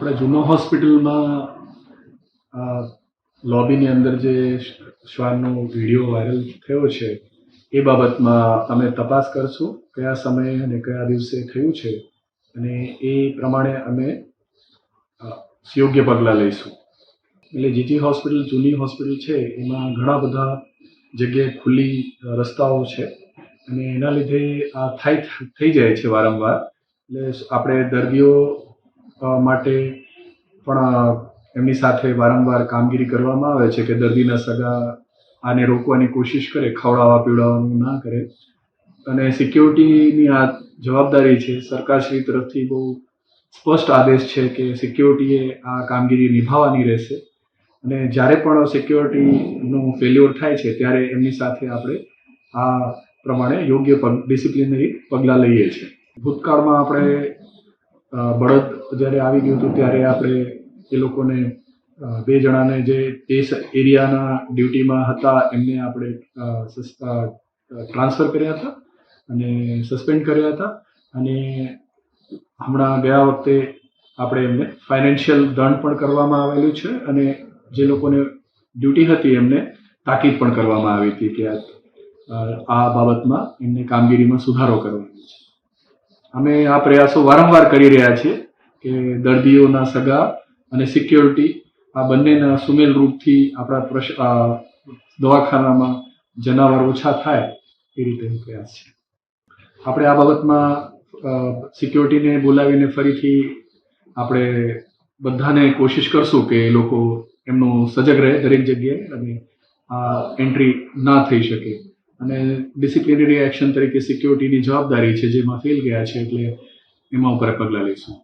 આપણે જૂનો હોસ્પિટલમાં લોબીની અંદર જે શ્વાનનો વીડિયો વાયરલ થયો છે, એ બાબતમાં અમે તપાસ કરશું કયા સમયે અને કયા દિવસે થયું છે અને એ પ્રમાણે અમે યોગ્ય પગલાં લઈશું. એટલે જીટી હોસ્પિટલ જૂની હોસ્પિટલ છે, એમાં ઘણા બધા જગ્યાએ ખુલ્લી રસ્તાઓ છે અને એના લીધે આ થાય, થઈ જાય છે વારંવાર. એટલે આપણે દર્દીઓ માટે પણ એમની સાથે વારંવાર કામગીરી કરવામાં આવે છે કે દર્દીના સગા આને રોકવાની કોશિશ કરે, ખવડાવવા, પીવડાવવાનું ના કરે. અને સિક્યોરિટીની આ જવાબદારી છે, સરકારશ્રી તરફથી બહુ સ્પષ્ટ આદેશ છે કે સિક્યોરિટીએ આ કામગીરી નિભાવવાની રહેશે. અને જ્યારે પણ સિક્યોરિટીનું ફેલ્યોર થાય છે, ત્યારે એમની સાથે આપણે આ પ્રમાણે યોગ્ય ડિસિપ્લિનરી પગલાં લઈએ છીએ. ભૂતકાળમાં આપણે બળદ જ્યારે આવી ગયું હતું ત્યારે આપણે એ લોકોને બે જણાને જે તે એરિયાના ડ્યુટીમાં હતા એમને આપણે ટ્રાન્સફર કર્યા હતા અને સસ્પેન્ડ કર્યા હતા અને હમણાં ગયા વખતે આપણે એમને ફાઇનાન્શિયલ દંડ પણ કરવામાં આવેલું છે અને જે લોકોને ડ્યુટી હતી એમને તાકીદ પણ કરવામાં આવી હતી કે આ બાબતમાં એમને કામગીરીમાં સુધારો કરવાનો છે. અમે આ પ્રયાસો વારંવાર કરી રહ્યા છીએ કે દર્દીઓના સગા અને સિક્યોરિટી આ બંનેના સુમેલ રૂપથી આપણા દવાખાનામાં જનાવર ઓછા થાય એ રીતે પ્રયાસ છે. આપણે આ બાબતમાં સિક્યોરિટીને બોલાવીને ફરીથી આપણે બધાને કોશિશ કરશું કે એ લોકો એમનું સજગ રહે દરેક જગ્યાએ અને આ એન્ટ્રી ના થઈ શકે. અને ડિસિપ્લિનરી એક્શન તરીકે સિક્યોરિટીની જવાબદારી છે, જેમાં ફેલ ગયા છે, એટલે એમાં ઉપર પગલાં લઈશું.